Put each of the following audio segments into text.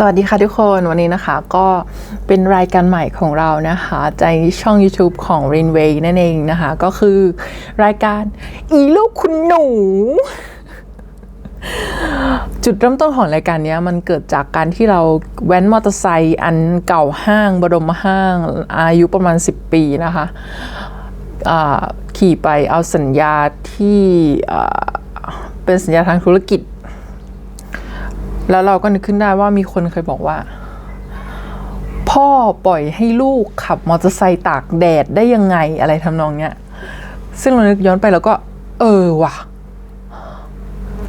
สวัสดีค่ะทุกคนวันนี้นะคะก็เป็นรายการใหม่ของเรานะคะในช่อง YouTube ของ Rainway นั่นเองนะคะ ก็คือรายการอีลูกคุณหนู จุดเริ่มต้นของรายการนี้มันเกิดจากการที่เราแว้นมอเตอร์ไซค์อันเก่าห้างบรมห้างอายุประมาณ 10 ปีนะคะขี่ไปเอาสัญญาที่เป็นสัญญาทางธุรกิจ แล้วเราก็นึกขึ้นได้ว่ามีคนเคยบอกว่า พ่อปล่อยให้ลูกขับมอเตอร์ไซค์ตากแดดได้ยังไงอะไรทำนองเนี้ย ซึ่งเรานึกย้อนไปแล้วก็ เออว่ะ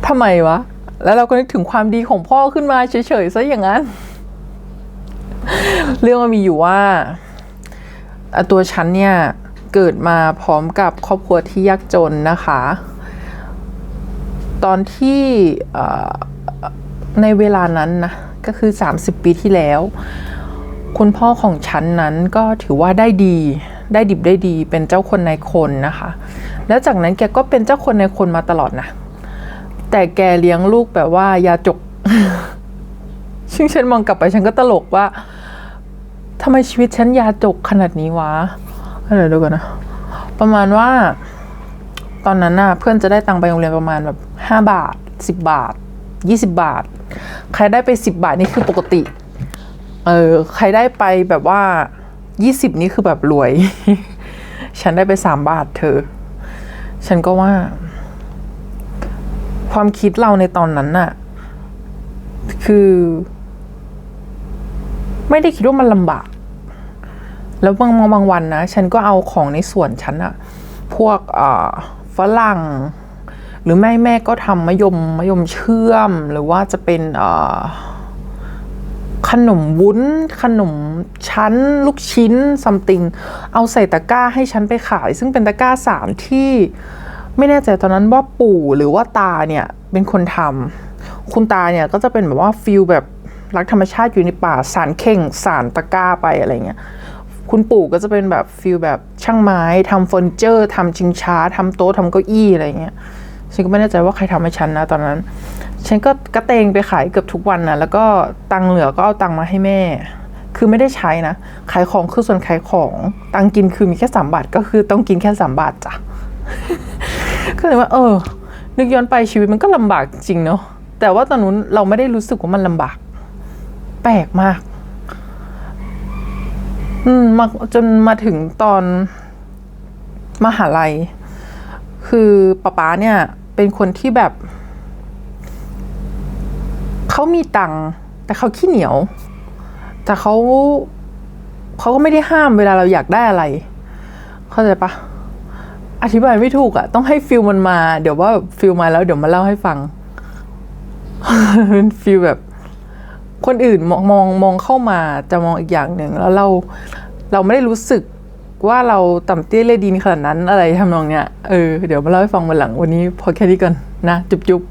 ทำไมวะ แล้วเราก็นึกถึงความดีของพ่อขึ้นมาเฉยๆซะอย่างนั้น เรื่องมันมีอยู่ว่าตัวฉันเนี่ยเกิดมาพร้อมกับครอบครัวที่ยากจนนะคะ ตอนที่ ในเวลานั้นนะก็คือ 30 ปีที่แล้ว คุณพ่อของฉันนั้นก็ถือว่าได้ดี ได้ดิบได้ดี เป็นเจ้าคนในคนนะคะ แล้วจากนั้นแกก็เป็นเจ้าคนในคนมาตลอดนะ แต่แกเลี้ยงลูกแบบว่ายาจกซึ่งฉันมองกลับไปฉันก็ตลกว่าทำไมชีวิตฉันยาจกขนาดนี้วะอะไรดูกันนะ ประมาณว่า ตอนนั้นน่ะเพื่อนจะได้ตังค์ไปโรงเรียนประมาณแบบห้าบาทสิบบาท ยี่สิบาท ใครได้ไปสิบบาทนี่คือปกติ เออใครได้ไปแบบว่ายี่สิบนี่คือแบบรวย ฉันได้ไปสามบาทเธอ ฉันก็ว่า ความคิดเราในตอนนั้นน่ะ คือ ไม่ได้คิดว่ามันลำบาก แล้วบางบางวันนะ ฉันก็เอาของในส่วนฉันอะพวกฝรั่ง หรือแม่แม่ก็ทำมะยมมะยมเชื่อม หรือว่าจะเป็นขนมวุ้น ขนมชั้น ลูกชิ้นซัมติงเอาใส่ตะกร้าให้ฉันไปขาย ซึ่งเป็นตะกร้าสารที่ไม่แน่ใจตอนนั้นว่าปู่หรือว่าตาเนี่ยเป็นคนทำคุณตาเนี่ยก็จะเป็นแบบว่าฟิลแบบรักธรรมชาติอยู่ในป่าสารเข่งสารตะกร้าไปอะไรเงี้ยคุณปู่ก็จะเป็นแบบฟิลแบบช่างไม้ทำเฟอร์นิเจอร์ทำชิงช้าทำโต๊ะทำเก้าอี้อะไรเงี้ย ฉันก็ไม่แน่ใจว่าใครทำให้ฉันนะตอนนั้น ฉันก็กระเตงไปขายเกือบทุกวันนะแล้วก็ตังเหลือก็เอาตังมาให้แม่ คือไม่ได้ใช้นะ ขายของคือส่วนขายของ ตังกินคือมีแค่สามบาท ก็คือต้องกินแค่สามบาทจ้ะ ก็เลยว่า เออ นึกย้อนไปชีวิตมันก็ลำบากจริงเนาะ แต่ว่าตอนนู้นเราไม่ได้รู้สึกว่ามันลำบาก แปลกมาก อืมมาจนมาถึงตอนมหาลัย คือป๊าป๊าเนี่ย เป็นคนที่แบบ เขามีตังค์แต่เขาขี้เหนียว แต่เขาเขาก็ไม่ได้ห้ามเวลาเราอยากได้อะไร เข้าใจปะอธิบายไม่ถูกอะต้องให้ฟิลมันมา เดี๋ยวว่าฟิลมาแล้ว เดี๋ยวมาเล่าให้ฟังเป็นฟิลแบบ คนอื่นมองมองมองเข้ามาจะมองอีกอย่างหนึ่งแล้วเราเราไม่ได้รู้สึก ว่าเราต่ำเตี้ยเลยดินขนาดนั้นอะไรทำนองเนี้ย เออ เดี๋ยวมาเล่าให้ฟังวันหลังวันนี้พอแค่นี้ก่อนนะ จุ๊บจุ๊บ